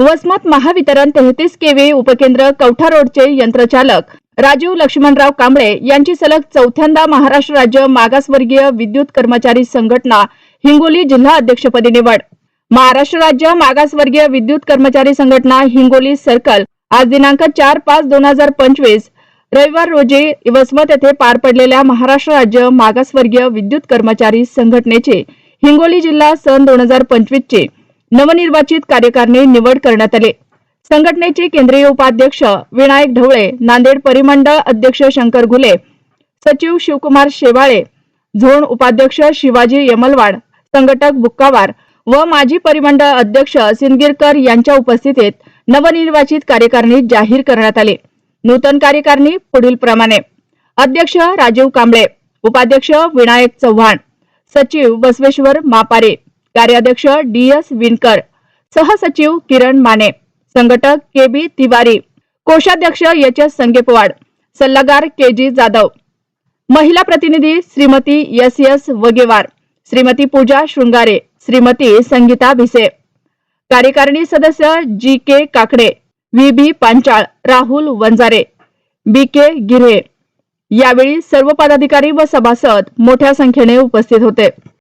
वसमत महावितरण तेहतीस केवी उपकेंद्र कवठा रोडचे यंत्रचालक राजीव लक्ष्मणराव कांबळे यांची सलग चौथ्यांदा महाराष्ट्र राज्य मागासवर्गीय विद्युत कर्मचारी संघटना हिंगोली जिल्हा अध्यक्षपदी निवड. महाराष्ट्र राज्य मागासवर्गीय विद्युत कर्मचारी संघटना हिंगोली सर्कल आज दिनांक चार पाच दोन हजार पंचवीस रविवार रोजी वसमत येथे पार पडलेल्या महाराष्ट्र राज्य मागासवर्गीय विद्युत कर्मचारी संघटनेचे हिंगोली जिल्हा सन दोन हजार पंचवीसचे चे नवनिर्वाचित कार्यकारिणी निवड करण्यात आली. संघटनेचे केंद्रीय उपाध्यक्ष विनायक ढवळे नांदेड परिमंडळ अध्यक्ष शंकर घुले सचिव शिवकुमार शेवाळे झोन उपाध्यक्ष शिवाजी यमलवाड संघटक बुक्कावार व माजी परिमंडळ अध्यक्ष सिंदगिरकर यांच्या उपस्थितीत नवनिर्वाचित कार्यकारिणी जाहीर करण्यात आले. नूतन कार्यकारिणी पुढील प्रमाणे. अध्यक्ष राजीव कांबळे उपाध्यक्ष विनायक चव्हाण सचिव बसवेश्वर मापारे कार्याध्यक्ष डी एस विणकर सहसचिव किरण माने संघटक के बी तिवारी कोषाध्यक्ष एच एस संगेपवाड सल्लागार के जी जाधव. महिला प्रतिनिधी श्रीमती एस एस वगेवार श्रीमती पूजा शृंगारे श्रीमती संगीता भिसे. कार्यकारिणी सदस्य G K Kakade V B Panchal Rahul Wanjare B K Gire यावेळी सर्व पदाधिकारी व सभासद मोठ्या संख्येने उपस्थित होते.